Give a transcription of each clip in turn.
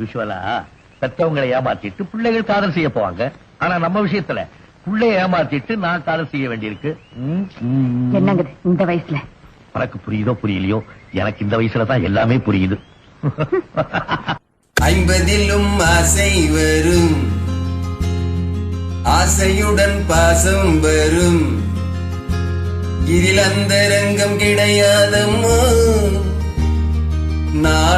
யூஸ்வலா பெத்தவங்களை ஏமாத்திட்டு பிள்ளைகள் காதல் செய்ய போவாங்க. ஆனா நம்ம விஷயத்துல பிள்ளைய ஏமாத்திட்டு நான் காதல் செய்ய வேண்டியிருக்கு. என்னங்க இந்த வயசுல? உனக்கு புரியுதோ புரியலையோ? எனக்கு இந்த வயசுல தான் எல்லாமே புரியுது. ஐம்பதிலும் ஆசை வரும். ஆசையுடன் பாசம் வரும். இதில் அந்த ரங்கம் கிடையாதம்மா.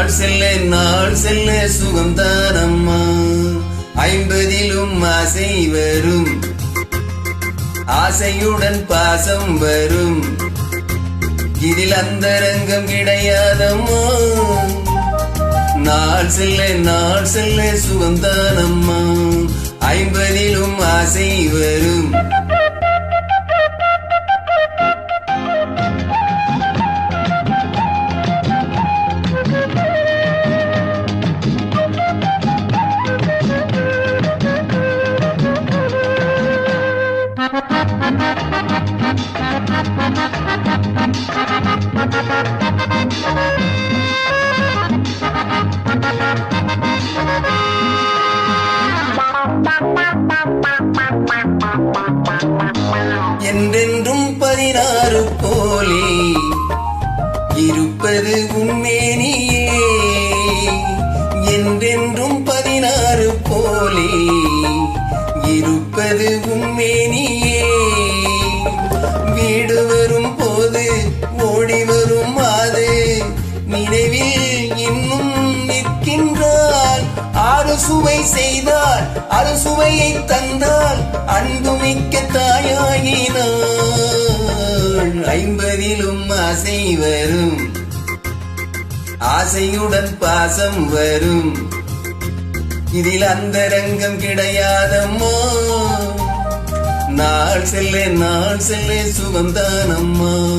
நாள் செல்ல நாள் செல்ல சுகம் தானம்மா. ஐம்பதிலும் ஆசை வரும். ஆசையுடன் பாசம் வரும். இதில் அந்தரங்கம் கிடையாதம்மா. நாள் செல்ல நாள் செல்ல சுகம் தானம்மா. ஐம்பதிலும் ஆசை வரும். என்றென்றும் பதினாறு போலே இருப்பது உண்மேனியே என்றென்றும் பதினாறு போலே இருப்பது உண்மேனியே வீடு வரும் போது ஓடி வரும் அது நினைவில் இன்னும் நிற்கின்றாள் ஆறு சுவை செய்தால் அறு சுவையை தந்தால் அன்புமிக்க தாயாகினாள் ஐம்பதிலும் ஆசை வரும். ஆசையுடன் பாசம் வரும். இதில் அந்த ரங்கம் கிடையாதம்மோ. நாள் செல்ல நாள் செல்ல சுகந்தானம்மா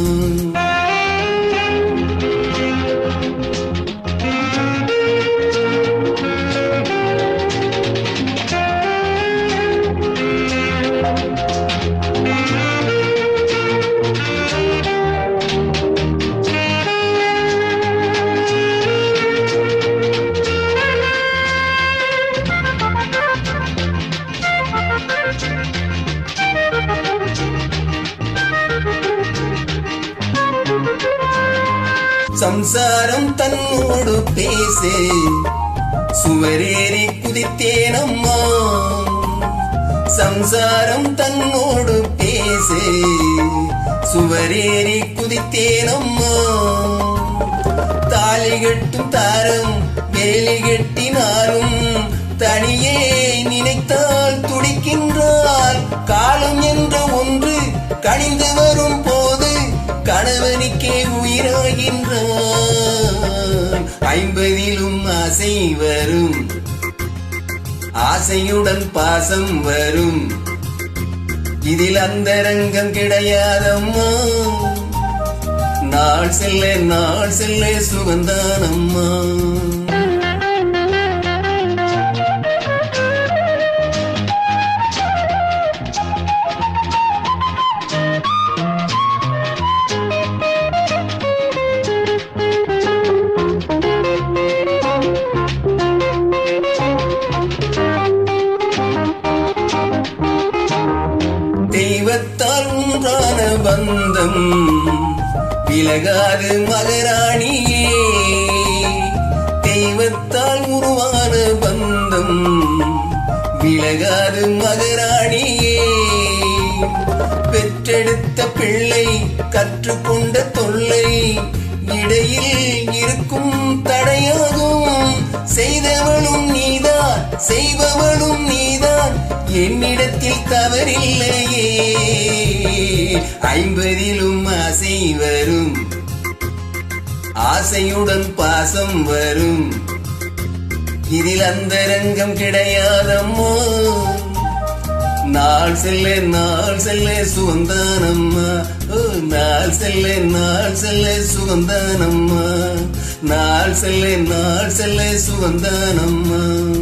சம்சாரம் தன்னோடு பேசு. சுவரேறி குதித்தேனம்மா சம்சாரம் தன்னோடு பேசு. சுவரேறி குதித்தேனம்மா தாலி கட்டும் தாரம் வேலி கட்டினாரும் தனியே காலம் என்ற ஒன்று கணிந்து வரும் போது கணவனுக்கே உயிராகின்றான். ஐம்பதிலும் ஆசை வரும். ஆசையுடன் பாசம் வரும். இதில் அந்த ரங்கம் கிடையாதம்மா. நாள் செல்ல நாள் செல்ல சுகந்தானம்மா பந்தம் விலகாது மகராணியே தெய்வத்தால் உருவான பந்தம் விலகாது மகராணியே. பெற்றெடுத்த பிள்ளை கற்றுக்கொண்ட தொல்லை இடையில் இருக்கும் தடையாகும். செய்தவளும் நீதான் செய்பவளும் நீதான். என்னிடத்தில் தவறில்லையே. ஐம்பதிலும் ஆசை வரும். ஆசையுடன் பாசம் வரும். இதில் அந்த ரங்கம் கிடையாதம்மோ. நாள் செல்ல நாள் செல்ல சுகந்தானம்மா. ஓ நாள் செல்ல நாள் செல்ல சுகந்தானம்மா. நாள் செல்ல நாள் செல்ல சுகந்தானம்மா.